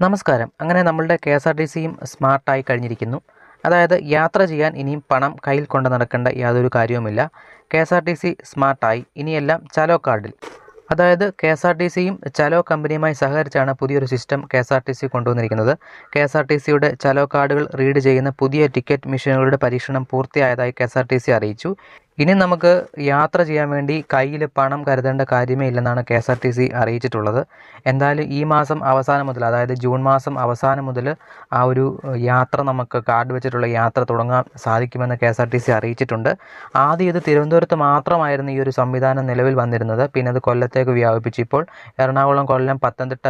നമസ്കാരം. അങ്ങനെ നമ്മളുടെ കെ എസ് ആർ ടി സിയും സ്മാർട്ടായി കഴിഞ്ഞിരിക്കുന്നു. അതായത് യാത്ര ചെയ്യാൻ ഇനിയും പണം കയ്യിൽ കൊണ്ട് നടക്കേണ്ട യാതൊരു കാര്യവുമില്ല. K S R T C സ്മാർട്ടായി. ഇനിയെല്ലാം ചലോ കാർഡിൽ. അതായത് കെ എസ് ആർ ടി സിയും ചലോ കമ്പനിയുമായി സഹകരിച്ചാണ് പുതിയൊരു system K S R T C കൊണ്ടുവന്നിരിക്കുന്നത്. കെ എസ് ആർ ടി സിയുടെ ചലോ കാർഡുകൾ റീഡ് ചെയ്യുന്ന പുതിയ ടിക്കറ്റ് മെഷീനുകളുടെ പരീക്ഷണം പൂർത്തിയായതായി K S R T C അറിയിച്ചു. ഇനി നമുക്ക് യാത്ര ചെയ്യാൻ വേണ്ടി കയ്യിൽ പണം കരുതേണ്ട കാര്യമേ ഇല്ലെന്നാണ് K S R T C അറിയിച്ചിട്ടുള്ളത്. എന്തായാലും ഈ മാസം അവസാനം മുതൽ അതായത് ജൂൺ മാസം അവസാനം മുതൽ ആ ഒരു യാത്ര നമുക്ക് കാർഡ് വെച്ചിട്ടുള്ള യാത്ര തുടങ്ങാൻ സാധിക്കുമെന്ന് K S R T C അറിയിച്ചിട്ടുണ്ട്. ആദ്യം ഇത് തിരുവനന്തപുരത്ത് മാത്രമായിരുന്നു ഈ ഒരു സംവിധാനം നിലവിൽ വന്നിരുന്നത്. പിന്നെ അത് കൊല്ലത്തേക്ക് വ്യാപിപ്പിച്ചു ഇപ്പോൾ എറണാകുളം കൊല്ലം പത്തനംതിട്ട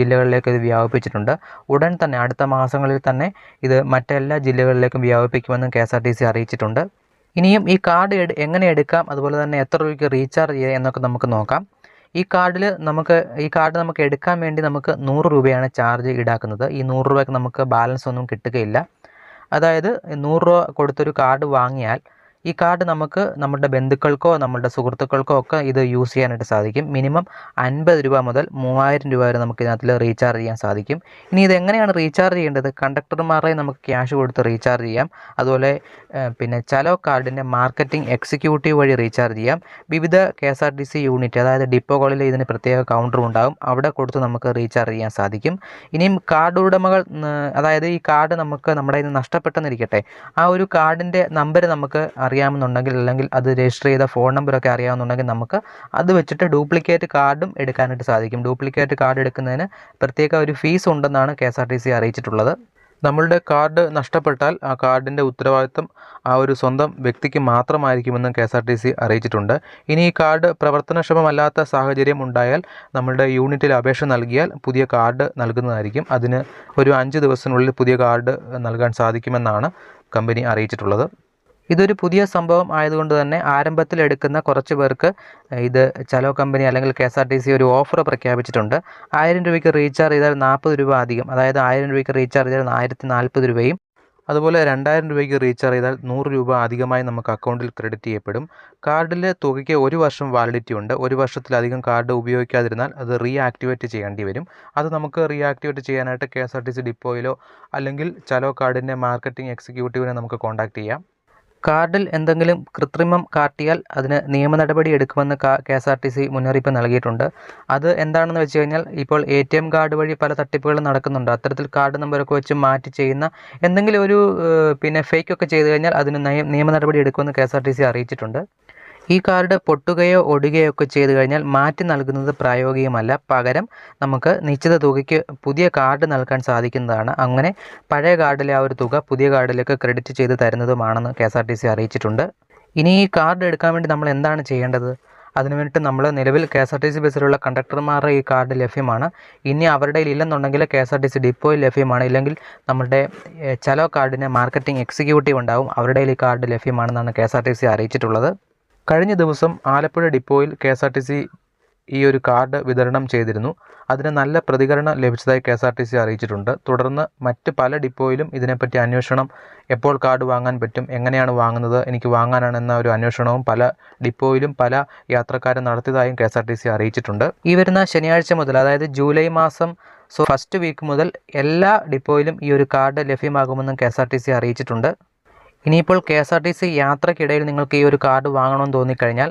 ജില്ലകളിലേക്ക് ഇത് വ്യാപിപ്പിച്ചിട്ടുണ്ട്. ഉടൻ തന്നെ അടുത്ത മാസങ്ങളിൽ തന്നെ ഇത് മറ്റെല്ലാ ജില്ലകളിലേക്കും വ്യാപിപ്പിക്കുമെന്നും K S R T C അറിയിച്ചിട്ടുണ്ട്. ഇനിയും ഈ കാർഡ് എങ്ങനെ എടുക്കാം? അതുപോലെ തന്നെ എത്ര രൂപയ്ക്ക് റീചാർജ് ചെയ്യാം എന്നൊക്കെ നമുക്ക് നോക്കാം. ഈ കാർഡിൽ നമുക്ക് ഈ കാർഡ് നമുക്ക് എടുക്കാൻ വേണ്ടി നമുക്ക് നൂറ് രൂപയാണ് ചാർജ് ഈടാക്കുന്നത്. ഈ നൂറ് രൂപയ്ക്ക് നമുക്ക് ബാലൻസ് ഒന്നും കിട്ടുകയില്ല. അതായത് നൂറ് രൂപ കൊടുത്തൊരു കാർഡ് വാങ്ങിയാൽ ഈ കാർഡ് നമുക്ക് നമ്മുടെ ബന്ധുക്കൾക്കോ നമ്മുടെ സുഹൃത്തുക്കൾക്കോ ഒക്കെ ഇത് യൂസ് ചെയ്യാനായിട്ട് സാധിക്കും. മിനിമം അൻപത് രൂപ മുതൽ മൂവായിരം രൂപ വരെ നമുക്ക് ഇതിനകത്തിൽ റീചാർജ് ചെയ്യാൻ സാധിക്കും. ഇനി ഇത് എങ്ങനെയാണ് റീചാർജ് ചെയ്യേണ്ടത്? കണ്ടക്ടർമാരെ നമുക്ക് ക്യാഷ് കൊടുത്ത് റീചാർജ് ചെയ്യാം. അതുപോലെ പിന്നെ ചലോ കാർഡിന്റെ മാർക്കറ്റിംഗ് എക്സിക്യൂട്ടീവ് വഴി റീചാർജ് ചെയ്യാം. വിവിധ K S R T C unit അതായത് ഡിപ്പോകളിൽ ഇതിന് പ്രത്യേക കൗണ്ടർ ഉണ്ടാകും. അവിടെ കൊടുത്ത് നമുക്ക് റീചാർജ് ചെയ്യാൻ സാധിക്കും. ഇനിയും കാർഡ് ഉടമകൾ അതായത് ഈ കാർഡ് നമുക്ക് നമ്മുടെ നിന്ന് നഷ്ടപ്പെട്ടെന്നിരിക്കട്ടെ ആ ഒരു കാർഡിന്റെ നമ്പർ നമുക്ക് അറിയാമെന്നുണ്ടെങ്കിൽ അല്ലെങ്കിൽ അത് രജിസ്റ്റർ ചെയ്ത ഫോൺ നമ്പറൊക്കെ അറിയാമെന്നുണ്ടെങ്കിൽ നമുക്ക് അത് വെച്ചിട്ട് ഡ്യൂപ്ലിക്കേറ്റ് കാർഡും എടുക്കാനായിട്ട് സാധിക്കും. ഡ്യൂപ്ലിക്കേറ്റ് കാർഡ് എടുക്കുന്നതിന് പ്രത്യേക ഒരു ഫീസ് ഉണ്ടെന്നാണ് K S R T C അറിയിച്ചിട്ടുള്ളത്. നമ്മളുടെ കാർഡ് നഷ്ടപ്പെട്ടാൽ ആ കാർഡിന്റെ ഉത്തരവാദിത്തം ആ ഒരു സ്വന്തം വ്യക്തിക്ക് മാത്രമായിരിക്കുമെന്നും K S R T C അറിയിച്ചിട്ടുണ്ട്. ഇനി ഈ കാർഡ് പ്രവർത്തനക്ഷമമല്ലാത്ത സാഹചര്യം ഉണ്ടായാൽ നമ്മളുടെ യൂണിറ്റിൽ അപേക്ഷ നൽകിയാൽ പുതിയ കാർഡ് നൽകുന്നതായിരിക്കും. അതിന് ഒരു അഞ്ച് ദിവസത്തിനുള്ളിൽ പുതിയ കാർഡ് നൽകാൻ സാധിക്കുമെന്നാണ് കമ്പനി അറിയിച്ചിട്ടുള്ളത്. ഇതൊരു പുതിയ സംഭവം ആയതുകൊണ്ട് തന്നെ ആരംഭത്തിൽ എടുക്കുന്ന കുറച്ച് പേർക്ക് ഇത് ചലോ കമ്പനി അല്ലെങ്കിൽ K S R T C ഒരു ഓഫർ പ്രഖ്യാപിച്ചിട്ടുണ്ട്. ആയിരം രൂപയ്ക്ക് റീചാർജ് ചെയ്താൽ നാൽപ്പത് രൂപ അധികം. അതായത് ആയിരം രൂപയ്ക്ക് റീചാർജ് ചെയ്താൽ ആയിരത്തി നാൽപ്പത് രൂപയും. അതുപോലെ രണ്ടായിരം രൂപയ്ക്ക് റീചാർജ് ചെയ്താൽ നൂറ് രൂപ അധികമായി നമുക്ക് അക്കൗണ്ടിൽ ക്രെഡിറ്റ് ചെയ്യപ്പെടും. കാർഡിലെ തുകയ്ക്ക് ഒരു വർഷം വാലിഡിറ്റി ഉണ്ട്. ഒരു വർഷത്തിലധികം കാർഡ് ഉപയോഗിക്കാതിരുന്നാൽ അത് റീആക്ടിവേറ്റ് ചെയ്യേണ്ടി വരും. അത് നമുക്ക് റീആക്ടിവേറ്റ് ചെയ്യാനായിട്ട് K S R T C ഡിപ്പോയിലോ അല്ലെങ്കിൽ ചലോ കാർഡിന്റെ മാർക്കറ്റിംഗ് എക്സിക്യൂട്ടീവിനെ നമുക്ക് കോൺടാക്റ്റ് ചെയ്യാം. കാർഡിൽ എന്തെങ്കിലും കൃത്രിമം കാട്ടിയാൽ അതിന് നിയമ നടപടി എടുക്കുമെന്ന് K S R T C മുന്നറിയിപ്പ് നൽകിയിട്ടുണ്ട്. അത് എന്താണെന്ന് വെച്ച് കഴിഞ്ഞാൽ ഇപ്പോൾ എ ടി എം കാർഡ് വഴി പല തട്ടിപ്പുകളും നടക്കുന്നുണ്ട്. അത്തരത്തിൽ കാർഡ് നമ്പറൊക്കെ വെച്ച് മാറ്റി ചെയ്യുന്ന എന്തെങ്കിലും ഒരു പിന്നെ ഫേക്ക് ഒക്കെ ചെയ്തു കഴിഞ്ഞാൽ അതിന് നയ- നിയമ നടപടി എടുക്കുമെന്ന് K S R T C അറിയിച്ചിട്ടുണ്ട്. ഈ കാർഡ് പൊട്ടുകയോ ഒടുകയോ ഒക്കെ ചെയ്തു കഴിഞ്ഞാൽ മാറ്റി നൽകുന്നത് പ്രായോഗികമല്ല. പകരം നമുക്ക് നിശ്ചിത തുകയ്ക്ക് പുതിയ കാർഡ് നൽകാൻ സാധിക്കുന്നതാണ്. അങ്ങനെ പഴയ കാർഡിലെ ആ ഒരു തുക പുതിയ കാർഡിലേക്ക് ക്രെഡിറ്റ് ചെയ്ത് തരുന്നതുമാണെന്ന് K S R T C അറിയിച്ചിട്ടുണ്ട്. ഇനി ഈ കാർഡ് എടുക്കാൻ വേണ്ടി നമ്മൾ എന്താണ് ചെയ്യേണ്ടത്? അതിനു വേണ്ടിയിട്ട് നമ്മൾ നിലവിൽ K S R T C ബസ്സിലുള്ള കണ്ടക്ടർമാരുടെ ഈ കാർഡ് ലഭ്യമാണ്. ഇനി അവരുടെ ഇല്ലെന്നുണ്ടെങ്കിൽ K S R T C ഡിപ്പോയിൽ ലഭ്യമാണ്. ഇല്ലെങ്കിൽ നമ്മുടെ ചലോ കാർഡിന് മാർക്കറ്റിംഗ് എക്സിക്യൂട്ടീവ് ഉണ്ടാവും. അവരുടെ ഈ card ലഭ്യമാണെന്നാണ് K S R T C അറിയിച്ചിട്ടുള്ളത്. കഴിഞ്ഞ ദിവസം ആലപ്പുഴ ഡിപ്പോയിൽ K S R T C ഈ ഒരു കാർഡ് വിതരണം ചെയ്തിരുന്നു. അതിന് നല്ല പ്രതികരണം ലഭിച്ചതായി K S R T C അറിയിച്ചിട്ടുണ്ട്. തുടർന്ന് മറ്റ് പല ഡിപ്പോയിലും ഇതിനെപ്പറ്റി അന്വേഷണം എപ്പോൾ കാർഡ് വാങ്ങാൻ പറ്റും എങ്ങനെയാണ് വാങ്ങുന്നത് എനിക്ക് വാങ്ങാനാണെന്ന ഒരു അന്വേഷണവും പല ഡിപ്പോയിലും പല യാത്രക്കാരും നടത്തിയതായും K S R T C അറിയിച്ചിട്ടുണ്ട്. ഈ വരുന്ന ശനിയാഴ്ച മുതൽ അതായത് ജൂലൈ മാസം സോ ഫസ്റ്റ് വീക്ക് മുതൽ എല്ലാ ഡിപ്പോയിലും ഈ ഒരു card ലഭ്യമാകുമെന്നും K S R T C അറിയിച്ചിട്ടുണ്ട്. ഇനിയിപ്പോൾ K S R T C യാത്രക്കിടയിൽ നിങ്ങൾക്ക് ഈ ഒരു കാർഡ് വാങ്ങണമെന്ന് തോന്നിക്കഴിഞ്ഞാൽ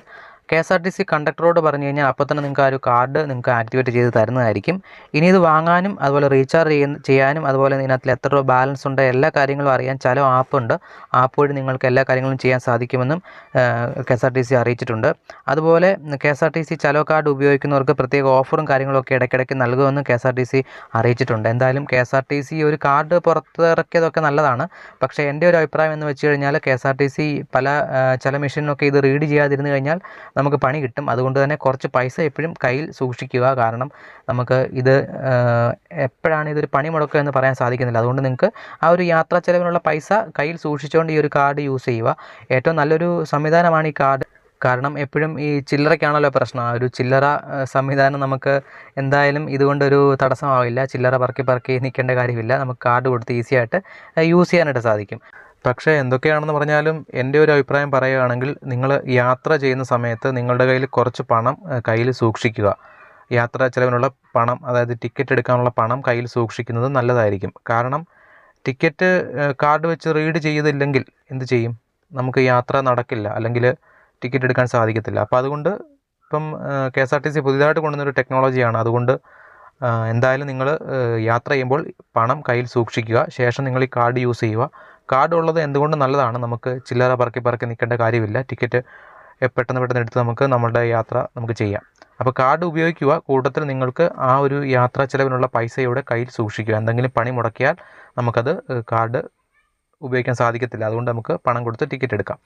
K S R T C കണ്ടക്ടറോട് പറഞ്ഞു കഴിഞ്ഞാൽ അപ്പോൾ തന്നെ നിങ്ങൾക്ക് ആ ഒരു കാർഡ് നിങ്ങൾക്ക് ആക്ടിവേറ്റ് ചെയ്ത് തരുന്നതായിരിക്കും. ഇനി ഇത് വാങ്ങാനും അതുപോലെ റീചാർജ് ചെയ്യുന്ന ചെയ്യാനും അതുപോലെ ഇതിനകത്തിൽ എത്ര രൂപ ബാലൻസ് ഉണ്ട് എല്ലാ കാര്യങ്ങളും അറിയാൻ ചില ആപ്പുണ്ട് ആപ്പ് വഴി നിങ്ങൾക്ക് എല്ലാ കാര്യങ്ങളും ചെയ്യാൻ സാധിക്കുമെന്നും K S R T C അറിയിച്ചിട്ടുണ്ട്. അതുപോലെ K S R T C Chalo card ഉപയോഗിക്കുന്നവർക്ക് പ്രത്യേക ഓഫറും കാര്യങ്ങളൊക്കെ ഇടയ്ക്കിടയ്ക്ക് നൽകുമെന്നും K S R T C അറിയിച്ചിട്ടുണ്ട്. എന്തായാലും K S R T C ഒരു കാർഡ് പുറത്തിറക്കിയതൊക്കെ നല്ലതാണ്. പക്ഷേ എന്റെ ഒരു അഭിപ്രായം എന്ന് വെച്ച് കഴിഞ്ഞാൽ K S R T C പല ചില മെഷീനൊക്കെ ഇത് റീഡ് ചെയ്യാതിരുന്നു കഴിഞ്ഞാൽ നമുക്ക് പണി കിട്ടും. അതുകൊണ്ട് തന്നെ കുറച്ച് പൈസ എപ്പോഴും കയ്യിൽ സൂക്ഷിക്കുക. കാരണം നമുക്ക് ഇത് എപ്പോഴാണ് ഇതൊരു പണി മുടക്കുക എന്ന് പറയാൻ സാധിക്കുന്നില്ല. അതുകൊണ്ട് നിങ്ങൾക്ക് ആ ഒരു യാത്രാ ചെലവിനുള്ള പൈസ കയ്യിൽ സൂക്ഷിച്ചുകൊണ്ട് ഈ ഒരു കാർഡ് യൂസ് ചെയ്യുക. ഏറ്റവും നല്ലൊരു സംവിധാനമാണ് ഈ കാർഡ്. കാരണം എപ്പോഴും ഈ ചില്ലറയ്ക്കാണല്ലോ പ്രശ്നം. ആ ഒരു ചില്ലറ സംവിധാനം നമുക്ക് എന്തായാലും ഇതുകൊണ്ടൊരു തടസ്സമാവില്ല. ചില്ലറ പറക്കി പറക്കി നിൽക്കേണ്ട കാര്യമില്ല. നമുക്ക് കാർഡ് കൊടുത്ത് ഈസിയായിട്ട് യൂസ് ചെയ്യാനായിട്ട് സാധിക്കും. പക്ഷേ എന്തൊക്കെയാണെന്ന് പറഞ്ഞാലും എന്റെ ഒരു അഭിപ്രായം പറയുകയാണെങ്കിൽ നിങ്ങൾ യാത്ര ചെയ്യുന്ന സമയത്ത് നിങ്ങളുടെ കയ്യിൽ കുറച്ച് പണം കയ്യിൽ സൂക്ഷിക്കുക. യാത്രാ ചിലവിനുള്ള പണം അതായത് ടിക്കറ്റ് എടുക്കാനുള്ള പണം കയ്യിൽ സൂക്ഷിക്കുന്നത് നല്ലതായിരിക്കും. കാരണം ടിക്കറ്റ് കാർഡ് വെച്ച് റീഡ് ചെയ്തില്ലെങ്കിൽ എന്ത് ചെയ്യും? നമുക്ക് യാത്ര നടക്കില്ല. അല്ലെങ്കിൽ ടിക്കറ്റ് എടുക്കാൻ സാധിക്കത്തില്ല. അപ്പോൾ അതുകൊണ്ട് ഇപ്പം K S R T C പുതിയതായിട്ട് കൊണ്ടുവന്നൊരു ടെക്നോളജിയാണ്. അതുകൊണ്ട് എന്തായാലും നിങ്ങൾ യാത്ര ചെയ്യുമ്പോൾ പണം കയ്യിൽ സൂക്ഷിക്കുക. ശേഷം നിങ്ങൾ ഈ കാർഡ് യൂസ് ചെയ്യുക. കാർഡ് ഉള്ളത് എന്തുകൊണ്ട് നല്ലതാണ്? നമുക്ക് ചില്ലറ പറക്കി പറക്കി നിൽക്കേണ്ട കാര്യമില്ല. ടിക്കറ്റ് പെട്ടെന്ന് പെട്ടെന്ന് എടുത്ത് നമുക്ക് നമ്മുടെ യാത്ര നമുക്ക് ചെയ്യാം. അപ്പോൾ കാർഡ് ഉപയോഗിക്കുക. കൂട്ടത്തിൽ നിങ്ങൾക്ക് ആ ഒരു യാത്രാ ചിലവിനുള്ള പൈസയുടെ കയ്യിൽ സൂക്ഷിക്കുക. എന്തെങ്കിലും പണി മുടക്കിയാൽ നമുക്കത് കാർഡ് ഉപയോഗിക്കാൻ സാധിക്കത്തില്ല. അതുകൊണ്ട് നമുക്ക് പണം കൊടുത്ത് ടിക്കറ്റ് എടുക്കാം.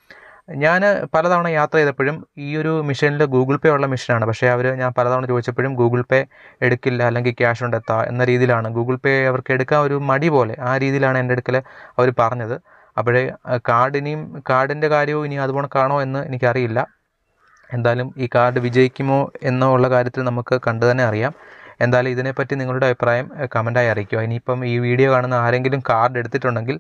ഞാൻ പലതവണ യാത്ര ചെയ്തപ്പോഴും ഈ ഒരു മിഷനിൽ ഗൂഗിൾ പേ ഉള്ള മിഷനാണ്. പക്ഷേ അവർ ഞാൻ പലതവണ ചോദിച്ചപ്പോഴും ഗൂഗിൾ പേ എടുക്കില്ല അല്ലെങ്കിൽ ക്യാഷ് കൊണ്ട് എത്താം എന്ന രീതിയിലാണ്. ഗൂഗിൾ പേ അവർക്ക് എടുക്കാൻ ഒരു മടി പോലെ ആ രീതിയിലാണ് എന്റെ അടുക്കൽ അവർ പറഞ്ഞത്. അപ്പോഴേ കാർഡ് ഇനിയും കാർഡിന്റെ കാര്യവും ഇനി അതുപോലെ കാണോ എന്ന് എനിക്കറിയില്ല. എന്തായാലും ഈ കാർഡ് വിജയിക്കുമോ എന്നുള്ള കാര്യത്തിൽ നമുക്ക് കണ്ടു തന്നെ അറിയാം. എന്തായാലും ഇതിനെപ്പറ്റി നിങ്ങളുടെ അഭിപ്രായം കമന്റായി അറിയിക്കുക. ഇനിയിപ്പം ഈ വീഡിയോ കാണുന്ന ആരെങ്കിലും കാർഡ് എടുത്തിട്ടുണ്ടെങ്കിൽ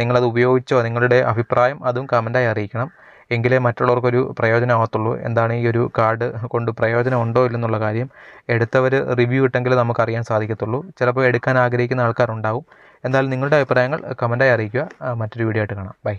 നിങ്ങളത് ഉപയോഗിച്ചോ നിങ്ങളുടെ അഭിപ്രായം അതും കമന്റായി അറിയിക്കണം. എങ്കിലേ മറ്റുള്ളവർക്കൊരു പ്രയോജനമാകത്തുള്ളൂ. എന്താണ് ഈ ഒരു കാർഡ് കൊണ്ട് പ്രയോജനം ഉണ്ടോ ഇല്ലെന്നുള്ള കാര്യം എടുത്തവർ റിവ്യൂ ഇട്ടെങ്കിൽ നമുക്കറിയാൻ സാധിക്കത്തുള്ളൂ. ചിലപ്പോൾ എടുക്കാൻ ആഗ്രഹിക്കുന്ന ആൾക്കാരുണ്ടാവും. എന്തായാലും നിങ്ങളുടെ അഭിപ്രായങ്ങൾ കമന്റായി അറിയിക്കുക. മറ്റൊരു വീഡിയോ ആയിട്ട് കാണാം. ബൈ